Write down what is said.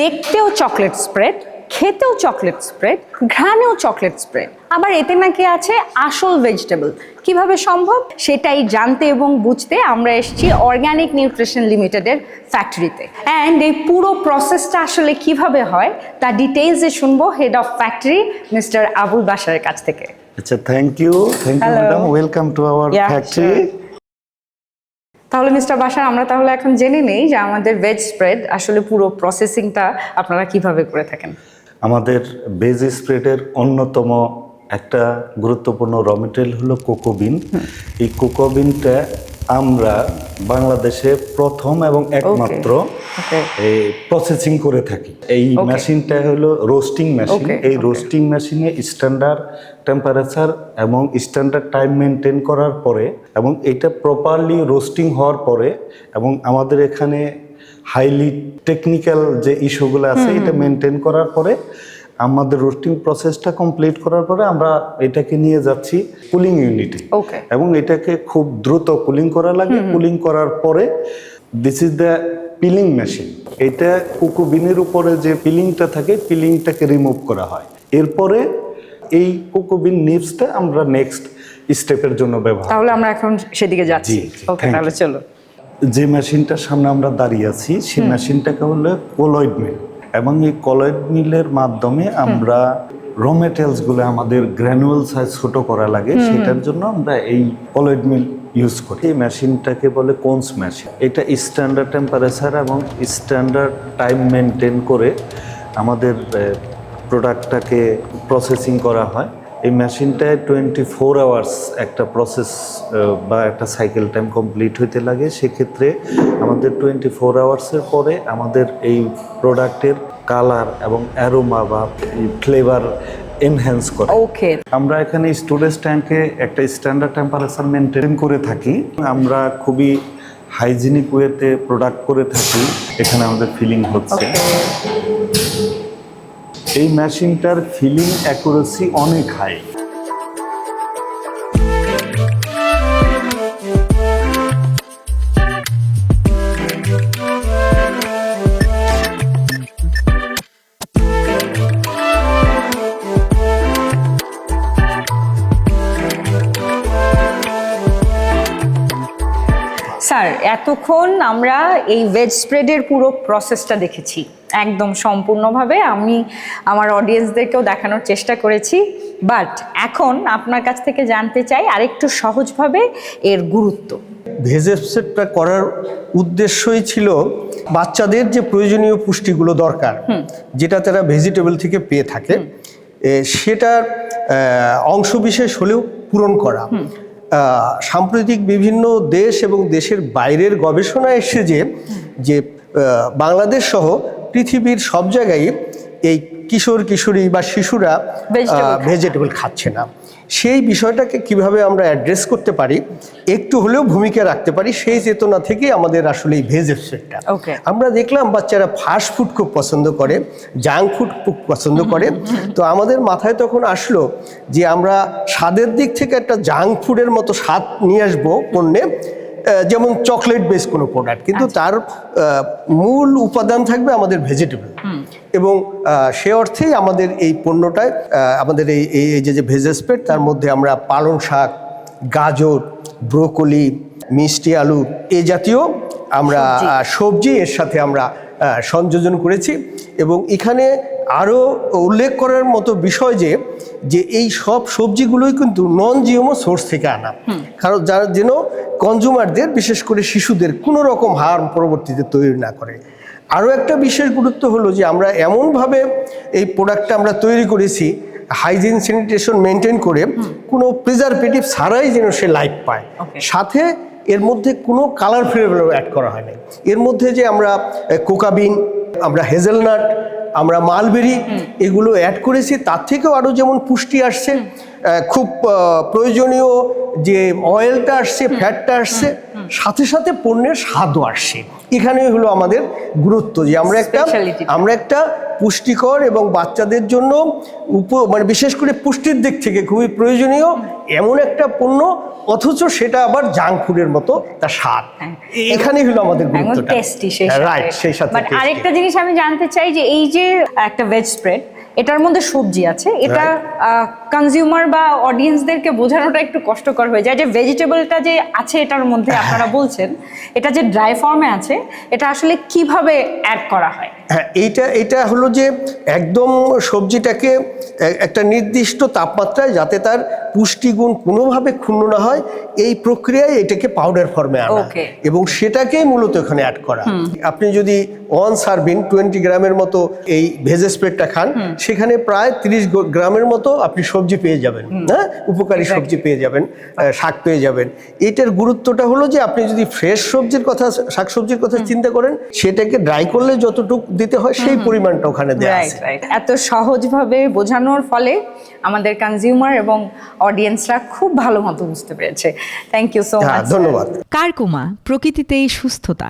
দেখতেও chocolate spread খেতেও chocolate spread ঘ্রাণেও চকলেট স্প্রেড আবার এতে নাকি আছে আসল ভেজিটেবল কীভাবে সম্ভব? সেটাই জানতে এবং বুঝতে আমরা এসেছি অর্গানিক নিউট্রিশন লিমিটেডের ফ্যাক্টরিতে অ্যান্ড এই পুরো প্রসেসটা আসলে কীভাবে হয় তা ডিটেইলসে শুনব head of factory mister Abul বাসারের কাছ থেকে। আচ্ছা thank you thank you madam welcome to our factory. তাহলে মিস্টার বাসার আমরা তাহলে এখন জেনে নেই যে আমাদের ভেজ স্প্রেড আসলে পুরো প্রসেসিংটা আপনারা কীভাবে করে থাকেন। আমাদের ভেজ স্প্রেডের অন্যতম একটা গুরুত্বপূর্ণ র মেটেরিয়াল হলো কোকোবিন এই কোকোবিনটা আমরা বাংলাদেশে প্রথম এবং একমাত্র এই প্রসেসিং করে থাকি। এই মেশিনটা হলো রোস্টিং মেশিন এই রোস্টিং মেশিনে স্ট্যান্ডার্ড টেম্পারেচার এবং স্ট্যান্ডার্ড টাইম মেনটেন করার পরে এবং এটা প্রপারলি রোস্টিং হওয়ার পরে এবং আমাদের এখানে হাইলি টেকনিক্যাল যে ইস্যুগুলো আছে এটা মেনটেন করার পরে আমাদের রোস্টিং প্রসেসটা কমপ্লিট করার পরে আমরা এটাকে নিয়ে যাচ্ছি কুলিং ইউনিটে ওকে এবং এটাকে খুব দ্রুত কুলিং করা লাগে। কুলিং করার পরে this is the peeling machine এটা কুকুবিনের উপরে যে পিলিংটা থাকে পিলিংটাকে রিমুভ করা হয়। এরপরে এই কুকুবিন নিভসটা আমরা নেক্সট স্টেপের জন্য ব্যবহার তাহলে আমরা এখন সেদিকে যাচ্ছি। ওকে তাহলে চলো। যে মেশিনটার সামনে আমরা দাঁড়িয়ে আছি সেই মেশিনটাকে হলো কলয়েড মিল এবং এই কলয়েড মিলের মাধ্যমে আমরা র মেটেরিয়ালসগুলো আমাদের গ্র্যানুয়াল সাইজ ছোট করা লাগে সেটার জন্য আমরা এই কলয়েড মিল ইউজ করি। এই মেশিনটাকে বলে কোনস মেশিন এটা স্ট্যান্ডার্ড টেম্পারেচার এবং স্ট্যান্ডার্ড টাইম মেনটেন করে আমাদের প্রোডাক্টটাকে প্রসেসিং করা হয়। এই মেশিনটায় টোয়েন্টি ফোর আওয়ার্স একটা প্রসেস বা একটা সাইকেল টাইম কমপ্লিট হইতে লাগে। সেক্ষেত্রে আমাদের টোয়েন্টি ফোর আওয়ার্সের পরে আমাদের এই প্রোডাক্টের কালার এবং অ্যারোমা বা ফ্লেভার এনহ্যান্স করে। ওকে আমরা এখানে স্টোরেজ ট্যাঙ্কে একটা স্ট্যান্ডার্ড টেম্পারেচার মেনটেন করে থাকি। আমরা খুবই হাইজিনিক ওয়েতে প্রোডাক্ট করে থাকি। এখানে আমাদের ফিলিং হচ্ছে। এই মেশিনটার ফিলিং অ্যাকুরেসি অনেক হাই স্যার এতক্ষণ আমরা এই ভেজ স্প্রেডের পুরো প্রসেসটা দেখেছি। একদম সম্পূর্ণভাবে আমি আমার অডিয়েন্সদেরকেও দেখানোর চেষ্টা করেছি। বাট এখন আপনার কাছ থেকে জানতে চাই আরেকটু সহজভাবে এর গুরুত্ব। ভেজ এপসেটটা করার উদ্দেশ্যই ছিল বাচ্চাদের যে প্রয়োজনীয় পুষ্টিগুলো দরকার যেটা তারা ভেজিটেবল থেকে পেয়ে থাকে সেটার অংশবিশেষ হলেও পূরণ করা। সাম্প্রতিক বিভিন্ন দেশ এবং দেশের বাইরের গবেষণা এসে যে যে বাংলাদেশ সহ পৃথিবীর সব জায়গায় এই কিশোর কিশোরী বা শিশুরা ভেজিটেবল খাচ্ছে না। সেই বিষয়টাকে কীভাবে আমরা অ্যাড্রেস করতে পারি একটু হলেও ভূমিকা রাখতে পারি সেই চেতনা থেকে আমাদের আসলে এই ভেজ এফসেটটা আমরা দেখলাম বাচ্চারা ফাস্ট ফুড খুব পছন্দ করে জাঙ্ক ফুড খুব পছন্দ করে। তো আমাদের মাথায় তখন আসলো যে আমরা স্বাদের দিক থেকে একটা জাঙ্ক ফুডের মতো স্বাদ নিয়ে আসব পণ্যে যেমন চকলেট বেস কোনো প্রোডাক্ট কিন্তু তার মূল উপাদান থাকবে আমাদের ভেজিটেবল এবং সে অর্থেই আমাদের এই পণ্যটায় আমাদের এই এই- যে যে ভেজেসপেট তার মধ্যে আমরা পালং শাক গাজর ব্রোকলি মিষ্টি আলু এ জাতীয় আমরা সবজি। এর সাথে আমরা সংযোজন করেছি। এবং এখানে আরও উল্লেখ করার মতো বিষয় যে যে এই সব সবজিগুলোই কিন্তু নন জিওমো সোর্স থেকে আনা। কারণ যার যেন কনজুমারদের বিশেষ করে শিশুদের কোনো রকম হার পরবর্তীতে তৈরি না করে। আরও একটা বিশেষ গুরুত্ব হলো যে আমরা এমনভাবে এই প্রোডাক্টটা আমরা তৈরি করেছি হাইজিন স্যানিটেশন মেনটেন করে কোনো প্রিজারভেটিভ ছাড়াই যেন সে লাইফ পায়। সাথে এর মধ্যে কোনো কালার ফ্লেভারও অ্যাড করা হয় নাই। এর মধ্যে যে আমরা কোকাবিন আমরা হেজেলনাট আমরা মালবেরি এগুলো অ্যাড করেছি তার থেকেও আরও যেমন পুষ্টি আসছে খুব প্রয়োজনীয় যে অয়েলটা আসছে ফ্যাটটা আসছে সাথে সাথে পণ্যের স্বাদও আসছে। এখানে হলো আমাদের গুরুত্ব যে আমরা একটা আমরা একটা পুষ্টিকর এবং বাচ্চাদের জন্য উপ মানে বিশেষ করে পুষ্টির দিক থেকে খুবই প্রয়োজনীয় এমন একটা পণ্য অথচ সেটা আবার জাঙ্ক ফুডের মতো তার স্বাদ। এখানেই হলো আমাদের গুরুত্বটা। রাইট সেই সাথে। আরেকটা জিনিস আমি জানতে চাই যে এই যে একটা ভেজ স্প্রেড এটার মধ্যে সবজি আছে। এটা কনজিউমার বা অডিয়েন্সদেরকে বোঝানোটা একটু কষ্টকর হয়ে যায় যে ভেজিটেবলটা যে আছে এটার মধ্যে আপনারা বলছেন এটা যে ড্রাই ফর্মে আছে এটা আসলে কীভাবে অ্যাড করা হয়? হ্যাঁ এইটা এটা হলো যে একদম সবজিটাকে একটা নির্দিষ্ট তাপমাত্রায় যাতে তার পুষ্টিগুণ কোনোভাবে ক্ষুণ্ণ না হয় এই প্রক্রিয়ায় এটাকে পাউডার ফর্মে আনা। এবং সেটাকেই মূলত এখানে অ্যাড করা। আপনি যদি ওয়ান সার্ভিং টোয়েন্টি গ্রামের মতো এই ভেজ স্প্রেডটা খান সেখানে প্রায় তিরিশ গ্রামের মতো আপনি সবজি পেয়ে যাবেন হ্যাঁ? উপকারী সবজি পেয়ে যাবেন আহ, শাক পেয়ে যাবেন। এটার গুরুত্বটা হলো যে আপনি যদি ফ্রেশ সবজির কথা শাক সবজির কথা চিন্তা করেন সেটাকে ড্রাই করলে যতটুকু দিতে হয় সেই পরিমাণটা ওখানে দেওয়া রাইট আছে। রাইট এত সহজভাবে বোঝানোর ফলে আমাদের কনজিউমার এবং অডিয়েন্সরা খুব ভালো মতো বুঝতে পেরেছে। থ্যাংক ইউ সো মাচ ধন্যবাদ। কারকুমা প্রকৃতিতেই সুস্থতা।